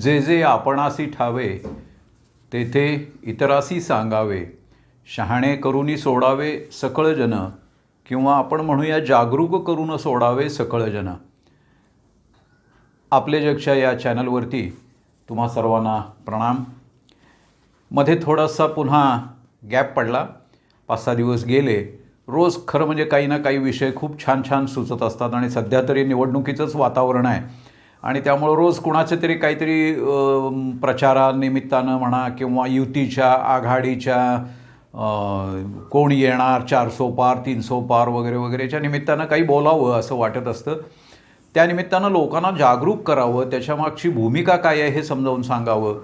जे जे आपणासी ठावे तेथे इतरासी सांगावे. शहाणे करूनी सोडावे सकळ जन किंवा आपण म्हणूया जागरूक करून सोडावे सकळजन आपले जगच्या या चॅनलवरती तुम्हा सर्वांना प्रणाम. मध्ये थोडासा पुन्हा गॅप पडला. पाच सहा दिवस गेले. रोज खरं म्हणजे काही ना काही विषय खूप छान छान सुचत असतात आणि सध्या तरी निवडणुकीचंच वातावरण आहे. आणि त्यामुळं रोज कुणाचे तरी काहीतरी प्रचारानिमित्तानं म्हणा किंवा युतीच्या आघाडीच्या कोण येणार चारसो पार तीनसो पार वगैरे वगैरेच्या निमित्तानं काही बोलावं असं वाटत असतं. त्यानिमित्तानं लोकांना जागरूक करावं त्याच्यामागची भूमिका काय आहे हे समजावून सांगावं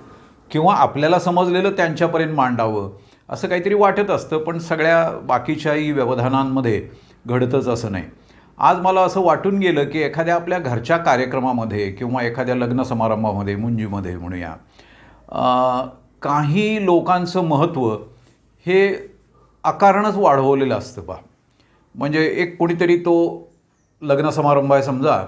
किंवा आपल्याला समजलेलं त्यांच्यापर्यंत मांडावं असं काहीतरी वाटत असतं पण सगळ्या बाकीच्याही व्यवधानांमध्ये घडतच असं नाही. आज मला असं वाटून गेलं की एखाद्या आपल्या घरच्या कार्यक्रमामध्ये किंवा एखाद्या लग्न समारंभामध्ये मुंजीमध्ये म्हणूया काही लोकांचं महत्त्व हे अकारणच वाढवलेलं असतं पा म्हणजे एक कोणीतरी तो लग्न समारंभ आहे समजा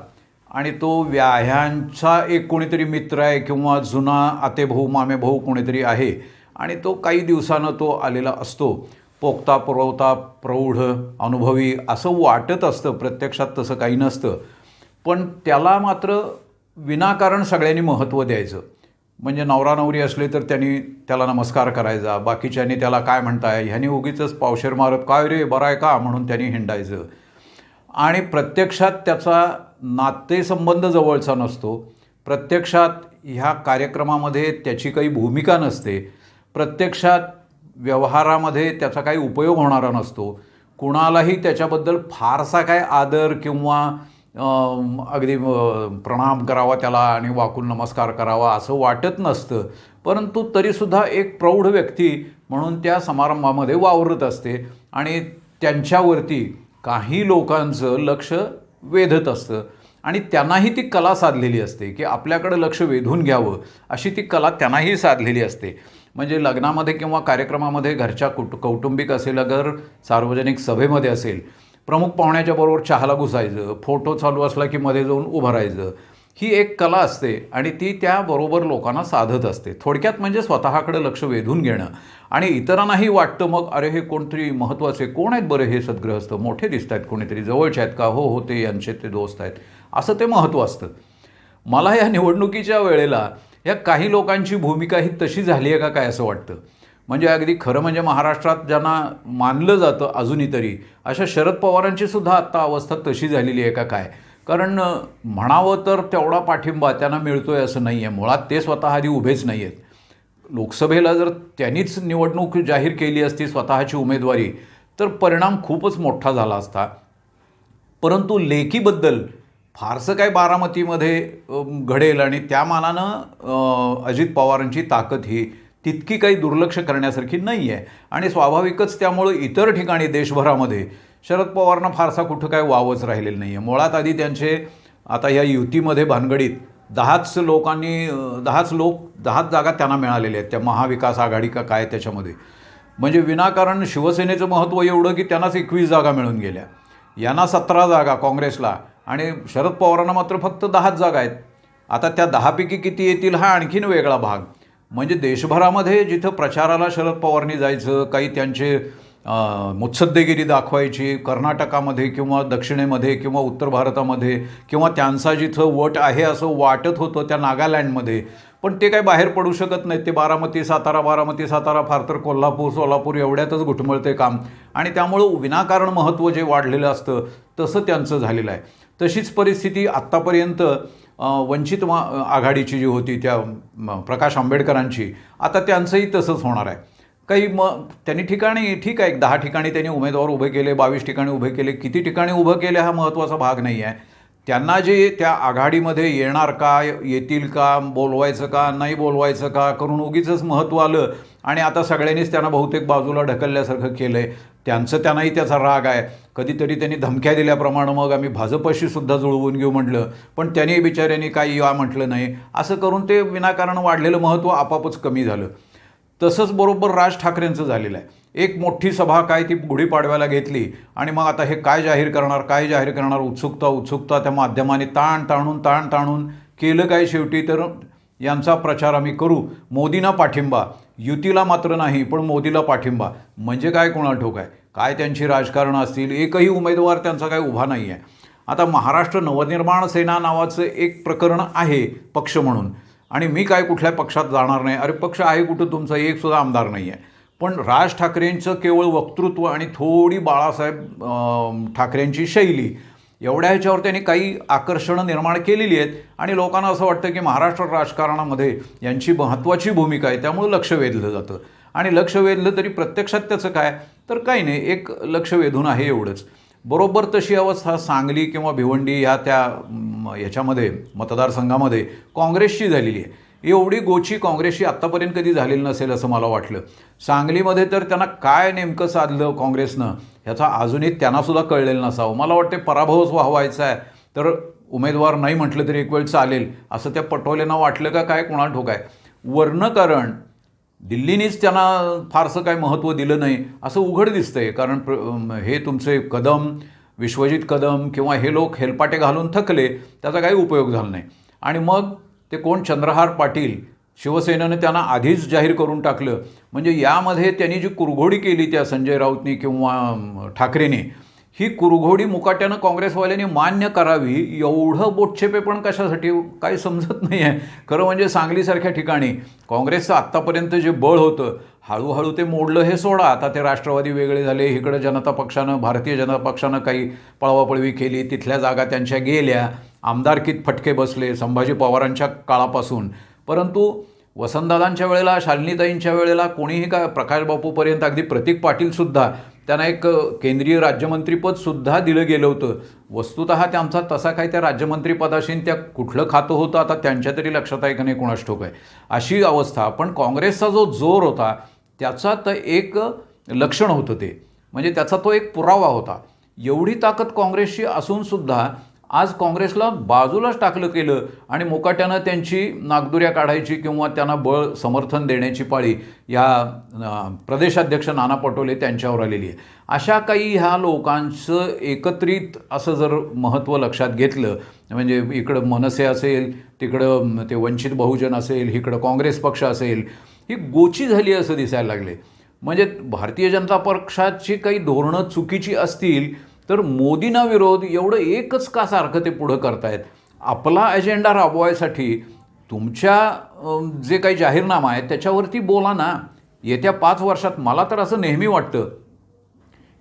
आणि तो व्याह्यांचा एक कोणीतरी मित्र आहे किंवा जुना आतेभाऊ मामेभाऊ कोणीतरी आहे आणि तो काही दिवसानं तो आलेला असतो. पोखता पुरवता प्रौढ अनुभवी असं वाटत असतं प्रत्यक्षात तसं काही नसतं. पण त्याला मात्र विनाकारण सगळ्यांनी महत्त्व द्यायचं. म्हणजे नवरा नवरी असले तर त्यांनी त्याला नमस्कार करायचा बाकीच्यांनी त्याला काय म्हणताय ह्यानी उगीच पावशेर मारत काय रे बरं आहे का? म्हणून त्यांनी हिंडायचं. आणि प्रत्यक्षात त्याचा नातेसंबंध जवळचा नसतो. प्रत्यक्षात ह्या कार्यक्रमामध्ये त्याची काही भूमिका नसते. प्रत्यक्षात व्यवहारामध्ये त्याचा काही उपयोग होणारा नसतो. कुणालाही त्याच्याबद्दल फारसा काय आदर किंवा अगदी प्रणाम करावा त्याला आणि वाकून नमस्कार करावा असं वाटत नसतं. परंतु तरीसुद्धा एक प्रौढ व्यक्ती म्हणून त्या समारंभामध्ये वावरत असते आणि त्यांच्यावरती काही लोकांचं लक्ष वेधत असतं. आणि त्यांनाही ती कला साधलेली असते की आपल्याकडं लक्ष वेधून घ्यावं अशी ती कला त्यांनाही साधलेली असते. म्हणजे लग्नामध्ये किंवा कार्यक्रमामध्ये घरच्या कुट कौटुंबिक असेल अगर सार्वजनिक सभेमध्ये असेल प्रमुख पाहुण्याच्या बरोबर चहाला घुसायचं फोटो चालू असला की मध्ये जाऊन उभं राहायचं ही एक कला असते आणि ती त्याबरोबर लोकांना साधत असते. थोडक्यात म्हणजे स्वतःकडे लक्ष वेधून घेणं. आणि इतरांनाही वाटतं मग अरे हे कोणतरी महत्त्वाचे कोण आहेत बरं हे सद्ग्रहस्थ मोठे दिसत आहेत कोणीतरी जवळचे आहेत का? हो हो ते यांचे ते दोस्त आहेत. असं ते महत्त्व असतं. मला या निवडणुकीच्या वेळेला या काही लोकांची भूमिका ही तशी झाली आहे का काय असं वाटतं? म्हणजे अगदी खरं म्हणजे महाराष्ट्रात ज्यांना मानलं जातं अजूनही तरी अशा शरद पवारांची सुद्धा आत्ता अवस्था तशी झालेली आहे का काय? कारण म्हणावं तर तेवढा पाठिंबा त्यांना मिळतो आहे असं नाही आहे मुळात ते स्वतः आधी उभेच नाही आहेत लोकसभेला जर त्यांनीच निवडणूक जाहीर केली असती स्वतःची उमेदवारी तर परिणाम खूपच मोठा झाला असता. परंतु लेखीबद्दल फारसं काय बारामतीमध्ये घडेल आणि त्या मानानं अजित पवारांची ताकद ही तितकी काही दुर्लक्ष करण्यासारखी नाही आहे आणि स्वाभाविकच त्यामुळं इतर ठिकाणी देशभरामध्ये शरद पवारांना फारसा कुठं काय वावच राहिलेलं नाही आहे मुळात आधी त्यांचे आता या युतीमध्ये भानगडीत दहाच लोकांनी दहाच लोक दहाच जागा त्यांना मिळालेल्या आहेत. त्या महाविकास आघाडी का काय त्याच्यामध्ये. म्हणजे विनाकारण शिवसेनेचं महत्त्व एवढं की त्यांनाच एकवीस जागा मिळून गेल्या. यांना सतरा जागा काँग्रेसला आणि शरद पवारांना मात्र फक्त दहाच जागा आहेत. आता त्या दहापैकी किती येतील हा आणखीन वेगळा भाग. म्हणजे देशभरामध्ये जिथं प्रचाराला शरद पवारनी जायचं काही त्यांचे मुत्सद्देगिरी दाखवायची कर्नाटकामध्ये किंवा दक्षिणेमध्ये किंवा उत्तर भारतामध्ये किंवा त्यांचा जिथं वट आहे असं वाटत होतं त्या नागालँडमध्ये पण ते काही बाहेर पडू शकत नाहीत. ते बारामती सातारा बारामती सातारा फार तर कोल्हापूर सोलापूर एवढ्यातच घुटमळते काम. आणि त्यामुळं विनाकारण महत्त्व जे वाढलेलं असतं तसं त्यांचं झालेलं आहे. तशीच परिस्थिती आत्तापर्यंत वंचित मा आघाडीची जी होती त्या प्रकाश आंबेडकरांची आता त्यांचंही तसंच होणार आहे. काही मग त्यांनी ठिकाणी ठीक आहे दहा ठिकाणी त्यांनी उमेदवार उभे केले बावीस ठिकाणी उभे केले किती ठिकाणी उभं केले हा महत्त्वाचा भाग नाही आहे. त्यांना जे त्या आघाडीमध्ये येणार का येतील का बोलवायचं का नाही बोलवायचं का करून उगीचंच महत्त्व आलं आणि आता सगळ्यांनीच त्यांना बहुतेक बाजूला ढकलल्यासारखं केलं आहे त्यांचं त्यांनाही त्याचा राग आहे. कधीतरी त्यांनी धमक्या दिल्याप्रमाणे मग आम्ही भाजपशी सुद्धा जुळवून घेऊ म्हटलं. पण त्यांनी बिचाऱ्यांनी काही या म्हटलं नाही. असं करून ते विनाकारण वाढलेलं महत्त्व आपापच कमी झालं. तसंच बरोबर राज ठाकरेंचं झालेलं आहे. एक मोठी सभा काय ती गुढीपाडव्याला घेतली आणि मग आता हे काय जाहीर करणार काय जाहीर करणार उत्सुकता उत्सुकता त्या माध्यमाने ताण ताणून ताण ताणून केलं काय शेवटी? तर यांचा प्रचार आम्ही करू. मोदींना पाठिंबा. युतीला मात्र नाही पण मोदीला पाठिंबा. म्हणजे काय कोणाला ठोक आहे? काय त्यांची राजकारणं असतील एकही उमेदवार त्यांचा काय उभा नाही आहे आता महाराष्ट्र नवनिर्माण सेना नावाचं एक प्रकरण आहे पक्ष म्हणून. आणि मी काय कुठल्या पक्षात जाणार नाही? अरे पक्ष आहे कुठं तुमचा? एकसुद्धा आमदार नाही आहे पण राज ठाकरेंचं केवळ वक्तृत्व आणि थोडी बाळासाहेब ठाकरेंची शैली एवढ्या ह्याच्यावर त्यांनी काही आकर्षणं निर्माण केलेली आहेत. आणि लोकांना असं वाटतं की महाराष्ट्र राजकारणामध्ये यांची महत्त्वाची भूमिका आहे त्यामुळं लक्ष वेधलं जातं. आणि लक्ष वेधलं तरी प्रत्यक्षात त्याचं काय? तर काही नाही एक लक्ष वेधून आहे एवढंच. बरोबर तशी अवस्था सांगली किंवा भिवंडी ह्या त्या याच्यामध्ये मतदारसंघामध्ये काँग्रेसची झालेली आहे. एवढी गोची काँग्रेसची आत्तापर्यंत कधी झालेली नसेल असं मला वाटलं. सांगलीमध्ये तर त्यांना काय नेमकं साधलं काँग्रेसनं ह्याचा अजूनही त्यांनासुद्धा कळलेलं नसावं. मला वाटते पराभवच व्हावायचा आहे. तर उमेदवार नाही म्हटलं तरी एक वेळ चालेल असं त्या पटोलेंना वाटलं का? काय कोणाला ठोकाय वर्ण कारण दिल्लीनेच त्यांना फारसं काय महत्त्व दिलं नाही असं उघड दिसतं आहे कारण प्र हे तुमचे कदम विश्वजित कदम किंवा हे लोक हेलपाटे घालून थकले त्याचा काही उपयोग झाला नाही. आणि मग ते कोण? चंद्रहार पाटील. शिवसेनेनं त्यांना आधीच जाहीर करून टाकलं. म्हणजे यामध्ये त्यांनी जी कुरघोडी केली त्या संजय राऊतनी किंवा ठाकरेने ही कुरघोडी मुकाट्यानं काँग्रेसवाल्यांनी मान्य करावी एवढं बोटछेपे पण कशासाठी? काही समजत नाही आहे खरं म्हणजे सांगलीसारख्या ठिकाणी काँग्रेसचं आत्तापर्यंत जे बळ होतं हळूहळू ते मोडलं हे सोडा. आता ते राष्ट्रवादी वेगळे झाले इकडं जनता पक्षानं भारतीय जनता पक्षानं काही पळवापळवी केली तिथल्या जागा त्यांच्या गेल्या. आमदारकीत फटके बसले संभाजी पवारांच्या काळापासून. परंतु वसंतदादांच्या वेळेला शालिनीताईंच्या वेळेला कोणीही का प्रकाश बापूपर्यंत अगदी प्रतीक पाटीलसुद्धा त्यांना एक केंद्रीय राज्यमंत्रीपदसुद्धा दिलं गेलं होतं. वस्तुत त्यांचा तसा काही त्या राज्यमंत्रीपदाशी त्या कुठलं खातं होतं आता त्यांच्या तरी लक्षात आहे का नाही कोणास ठोक आहे. अशी अवस्था. पण काँग्रेसचा जो जोर होता त्याचा तर एक लक्षण होतं ते. म्हणजे त्याचा तो एक पुरावा होता. एवढी ताकद काँग्रेसची असूनसुद्धा आज काँग्रेसला बाजूलाच टाकलं केलं आणि मुकाट्यानं त्यांची नागदुऱ्या काढायची किंवा त्यांना बळ समर्थन देण्याची पाळी या प्रदेशाध्यक्ष नाना पटोले त्यांच्यावर आलेली आहे. अशा काही ह्या लोकांचं एकत्रित असं जर महत्त्व लक्षात घेतलं म्हणजे इकडं मनसे असेल तिकडं ते वंचित बहुजन असेल इकडं काँग्रेस पक्ष असेल ही गोची झाली असं दिसायला लागले म्हणजे भारतीय जनता पक्षाची काही धोरणं चुकीची असतील तर मोदींना विरोध एवढं एकच का सारखं ते पुढं करतायत? आपला अजेंडा राबवायसाठी तुमच्या जे काही जाहीरनामा आहे त्याच्यावरती बोला ना. येत्या पाच वर्षात मला तर असं नेहमी वाटतं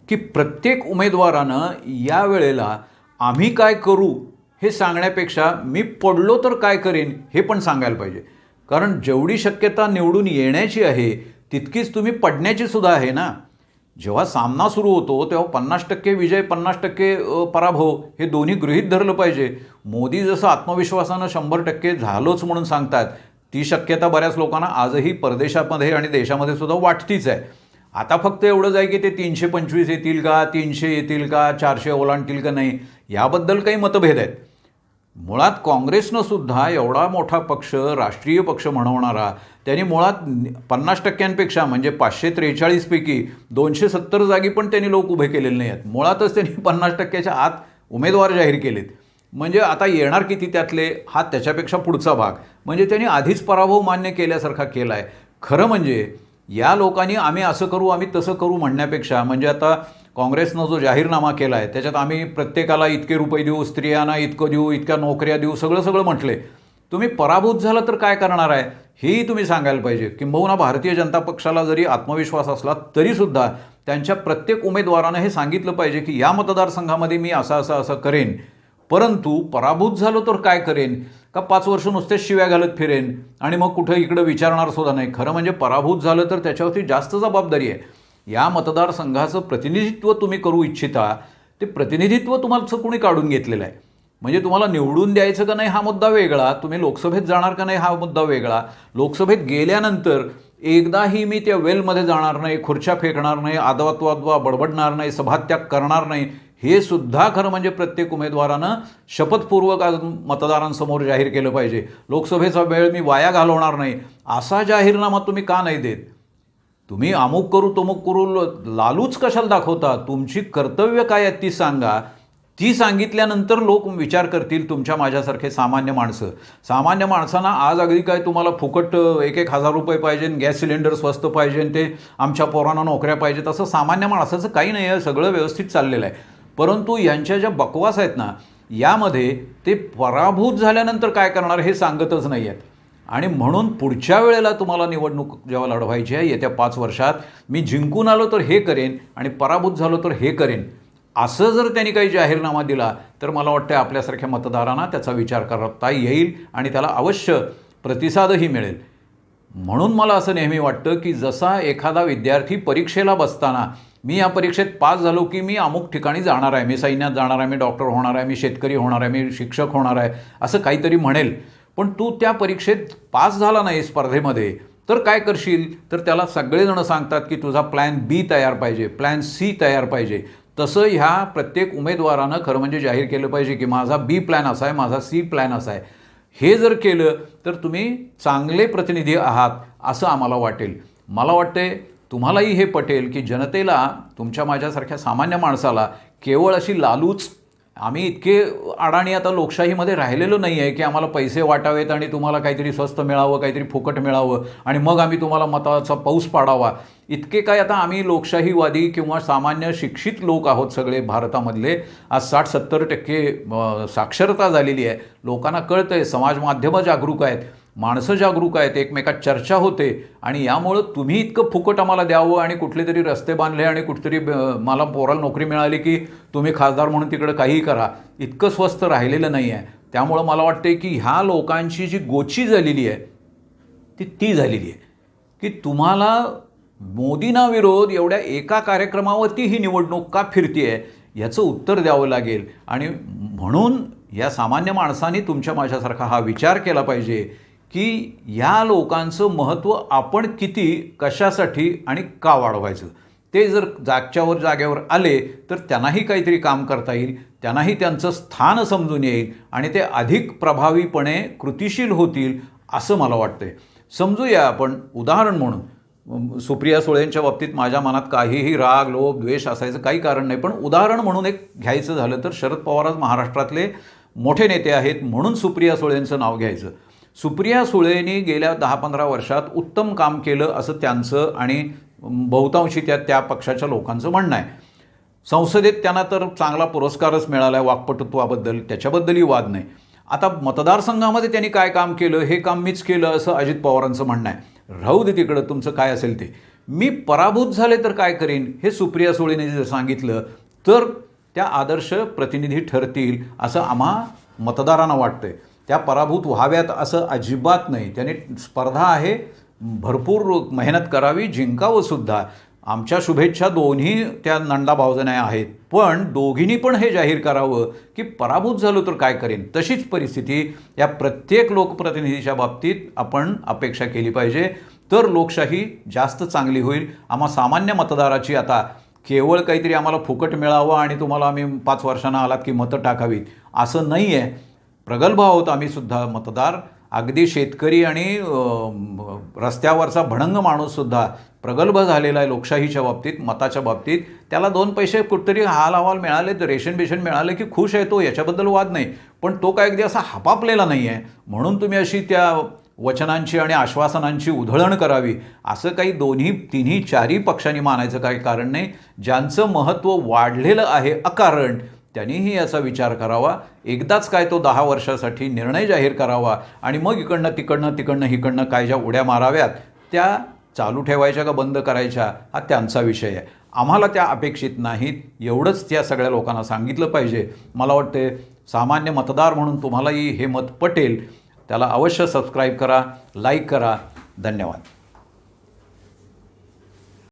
की प्रत्येक उमेदवारानं या वेळेला आम्ही काय करू हे सांगण्यापेक्षा मी पडलो तर काय करेन हे पण सांगायला पाहिजे. कारण जेवढी शक्यता निवडून येण्याची आहे तितकीच तुम्ही पडण्याची सुद्धा आहे ना. जेव्हा सामना सुरू होतो तेव्हा पन्नास टक्के विजय पन्नास टक्के पराभव हे दोन्ही गृहीत धरलं पाहिजे. मोदी जसं आत्मविश्वासानं शंभर टक्के झालोच म्हणून सांगतात ती शक्यता बऱ्याच लोकांना आजही परदेशामध्ये आणि देशामध्ये सुद्धा वाटतीच आहे. आता फक्त एवढंच आहे की ते तीनशे पंचवीस येतील का तीनशे येतील का चारशे ओलांडतील का नाही याबद्दल काही मतभेद आहेत. मुळात काँग्रेसनं सुद्धा एवढा मोठा पक्ष राष्ट्रीय पक्ष म्हणवणारा त्यांनी मुळात पन्नास टक्क्यांपेक्षा म्हणजे पाचशे त्रेचाळीसपैकी दोनशे सत्तर जागी पण त्यांनी लोक उभे केलेले नाही आहेत मुळातच त्यांनी पन्नास टक्क्याच्या आत उमेदवार जाहीर केलेत. म्हणजे आता येणार किती त्यातले हा त्याच्यापेक्षा पुढचा भाग. म्हणजे त्यांनी आधीच पराभव मान्य केल्यासारखा केला आहे खरं म्हणजे या लोकांनी आम्ही असं करू आम्ही तसं करू म्हणण्यापेक्षा म्हणजे आता काँग्रेसनं जो जाहीरनामा केला आहे त्याच्यात आम्ही प्रत्येकाला इतके रुपये देऊ स्त्रियांना इतकं देऊ इतक्या नोकऱ्या देऊ सगळं सगळं म्हटले. तुम्ही पराभूत झालं तर काय करणार आहे? हेही तुम्ही सांगायला पाहिजे किंबहुना भारतीय जनता पक्षाला जरी आत्मविश्वास असला तरीसुद्धा त्यांच्या प्रत्येक उमेदवारानं हे सांगितलं पाहिजे की या मतदारसंघामध्ये मी असं असं असं करेन. परंतु पराभूत झालो तर काय करेन? का पाच वर्ष नुसतेच शिव्या घालत फिरेन? आणि मग कुठं इकडं विचारणार सुद्धा नाही. खरं म्हणजे पराभूत झालं तर त्याच्यावरती जास्त जबाबदारी आहे. या मतदारसंघाचं प्रतिनिधित्व तुम्ही करू इच्छिता ते प्रतिनिधित्व तुम्हाला कुणी काढून घेतलेलं आहे? म्हणजे तुम्हाला निवडून द्यायचं का नाही हा मुद्दा वेगळा तुम्ही लोकसभेत जाणार का नाही हा मुद्दा वेगळा. लोकसभेत गेल्यानंतर एकदाही मी त्या वेलमध्ये जाणार नाही खुर्च्या फेकणार नाही आदवात्वाद्वा बडबडणार नाही सभात्याग करणार नाही हे सुद्धा खरं म्हणजे प्रत्येक उमेदवारानं शपथपूर्वक आज मतदारांसमोर जाहीर केलं पाहिजे. लोकसभेचा वेळ मी वाया घालवणार नाही. असा जाहीरनामा तुम्ही का नाही देत? तुम्ही अमुक करू तमुक करू लालूच कशाला दाखवता? तुमची कर्तव्य काय आहेत ती सांगा. ती सांगितल्यानंतर लोक विचार करतील तुमच्या माझ्यासारखे सामान्य माणसं. सामान्य माणसांना आज अगदी काय तुम्हाला फुकट एक एक हजार रुपये पाहिजे गॅस सिलेंडर स्वस्त पाहिजे ते आमच्या पोरांना नोकऱ्या पाहिजेत असं सामान्य माणसाचं काही नाही आहे सगळं व्यवस्थित चाललेलं आहे. परंतु यांच्या ज्या बकवास आहेत ना यामध्ये ते पराभूत झाल्यानंतर काय करणार हे सांगतच नाही आहेत. आणि म्हणून पुढच्या वेळेला तुम्हाला निवडणूक जेव्हा लढवायची आहे येत्या पाच वर्षात मी जिंकून आलो तर हे करेन आणि पराभूत झालो तर हे करेन. असं जर त्यांनी काही जाहीरनामा दिला तर मला वाटतं आपल्यासारख्या मतदारांना त्याचा विचार करता येईल आणि त्याला अवश्य प्रतिसादही मिळेल. म्हणून मला असं नेहमी वाटतं की जसा एखादा विद्यार्थी परीक्षेला बसताना मी या परीक्षेत पास झालो की मी अमुक ठिकाणी जाणार आहे मी सैन्यात जाणार आहे मी डॉक्टर होणार आहे मी शेतकरी होणार आहे मी शिक्षक होणार आहे असं काहीतरी म्हणेल. पण तू त्या परीक्षेत पास झाला नाही स्पर्धेमध्ये तर काय करशील? तर त्याला सगळेजण सांगतात की तुझा प्लॅन बी तयार पाहिजे प्लॅन सी तयार पाहिजे. तसं ह्या प्रत्येक उमेदवारानं खरं म्हणजे जाहीर केलं पाहिजे की माझा बी प्लॅन असा आहे माझा सी प्लॅन असा आहे. हे जर केलं तर तुम्ही चांगले प्रतिनिधी आहात असं आम्हाला वाटेल. मला वाटते तुम्हालाही हे पटेल की जनतेला तुमच्या माझ्यासारख्या सामान्य माणसाला केवळ अशी लालूच आम्ही इतके अडाणी आता लोकशाहीमध्ये राहिलेलो नाही आहे की आम्हाला पैसे वाटावेत आणि तुम्हाला काहीतरी स्वस्त मिळावं काहीतरी फुकट मिळावं आणि मग आम्ही तुम्हाला मताचा पाऊस पाडावा. इतके काय आता आम्ही लोकशाहीवादी किंवा सामान्य शिक्षित लोक आहोत सगळे भारतामधले. आज साठ सत्तर टक्के साक्षरता झालेली आहे. लोकांना कळतं आहे समाज माध्यमं जागरूक आहेत. माणसं जागरूक आहेत एकमेकात चर्चा होते आणि यामुळं तुम्ही इतकं फुकट आम्हाला द्यावं आणि कुठले तरी रस्ते बांधले आणि कुठेतरी मला पोराला नोकरी मिळाली की तुम्ही खासदार म्हणून तिकडं काहीही करा. इतकं स्वस्त राहिलेलं नाही आहे त्यामुळं मला वाटते की ह्या लोकांची जी गोची झालेली आहे ती ती झालेली आहे. की तुम्हाला मोदींना विरोध एवढ्या एका कार्यक्रमावरती ही निवडणूक का फिरतीये याचं उत्तर द्यावं लागेल. आणि म्हणून या सामान्य माणसांनी तुमच्या माझ्यासारखा हा विचार केला पाहिजे की या लोकांचं महत्त्व आपण किती कशासाठी आणि का वाढवायचं? ते जर जागच्यावर जागेवर आले तर त्यांनाही काहीतरी काम करता येईल त्यांनाही त्यांचं स्थान समजून येईल आणि ते अधिक प्रभावीपणे कृतिशील होतील असं मला वाटतंय. समजूया आपण उदाहरण म्हणून. सुप्रिया सुळेंच्या बाबतीत माझ्या मनात काहीही राग लोभ द्वेष असायचं काही कारण नाही पण उदाहरण म्हणून एक घ्यायचं झालं तर शरद पवार आज महाराष्ट्रातले मोठे नेते आहेत म्हणून सुप्रिया सुळेंचं नाव घ्यायचं. सुप्रिया सुळेंनी गेल्या दहा पंधरा वर्षात उत्तम काम केलं असं त्यांचं आणि बहुतांशी त्या त्या पक्षाच्या लोकांचं म्हणणं आहे. संसदेत त्यांना तर चांगला पुरस्कारच मिळाला आहे वाक्पटुत्वाबद्दल. त्याच्याबद्दलही वाद नाही. आता मतदारसंघामध्ये त्यांनी काय काम केलं? हे काम मीच केलं असं अजित पवारांचं म्हणणं आहे. राहू दे तिकडं तुमचं काय असेल ते. मी पराभूत झाले तर काय करीन? हे सुप्रिया सुळेने जर सांगितलं तर त्या आदर्श प्रतिनिधी ठरतील असं आम्हा मतदारांना वाटतंय. त्या पराभूत व्हाव्यात असं अजिबात नाही. त्याने स्पर्धा आहे भरपूर मेहनत करावी जिंकावं सुद्धा. आमच्या शुभेच्छा दोन्ही त्या नंदा भावजने आहेत. पण दोघींनी पण हे जाहीर करावं की पराभूत झालो तर काय करेन? तशीच परिस्थिती या प्रत्येक लोकप्रतिनिधीच्या बाबतीत आपण अपेक्षा केली पाहिजे. तर लोकशाही जास्त चांगली होईल. आम्हा सामान्य मतदाराची आता केवळ काहीतरी आम्हाला फुकट मिळावं आणि तुम्हाला आम्ही पाच वर्षांना आलात की मतं टाकावीत असं नाही आहे प्रगल्भ आहोत आम्ही सुद्धा मतदार अगदी शेतकरी आणि रस्त्यावरचा भडंग माणूससुद्धा प्रगल्भ झालेला आहे लोकशाहीच्या बाबतीत मताच्या बाबतीत. त्याला दोन पैसे कुठतरी हाल अहवाल मिळाले तर रेशन बेशन मिळाले की खुश आहे तो याच्याबद्दल वाद नाही. पण तो काय अगदी असा हपापलेला नाही आहे. म्हणून तुम्ही अशी त्या वचनांची आणि आश्वासनांची उधळण करावी. असं काही दोन्ही तिन्ही चारही पक्षांनी मानायचं काही कारण नाही. ज्यांचं महत्त्व वाढलेलं आहे अकारण त्यांनीही याचा विचार करावा. एकदाच काय तो दहा वर्षासाठी निर्णय जाहीर करावा आणि मग इकडनं तिकडनं तिकडनं इकडनं काय ज्या उड्या माराव्यात त्या चालू ठेवायच्या का बंद करायच्या हा त्यांचा विषय आहे. आम्हाला त्या अपेक्षित नाहीत. एवढंच त्या सगळ्या लोकांना सांगितलं पाहिजे. मला वाटते सामान्य मतदार म्हणून तुम्हालाही हे मत पटेल. त्याला अवश्य सबस्क्राईब करा लाईक करा. धन्यवाद.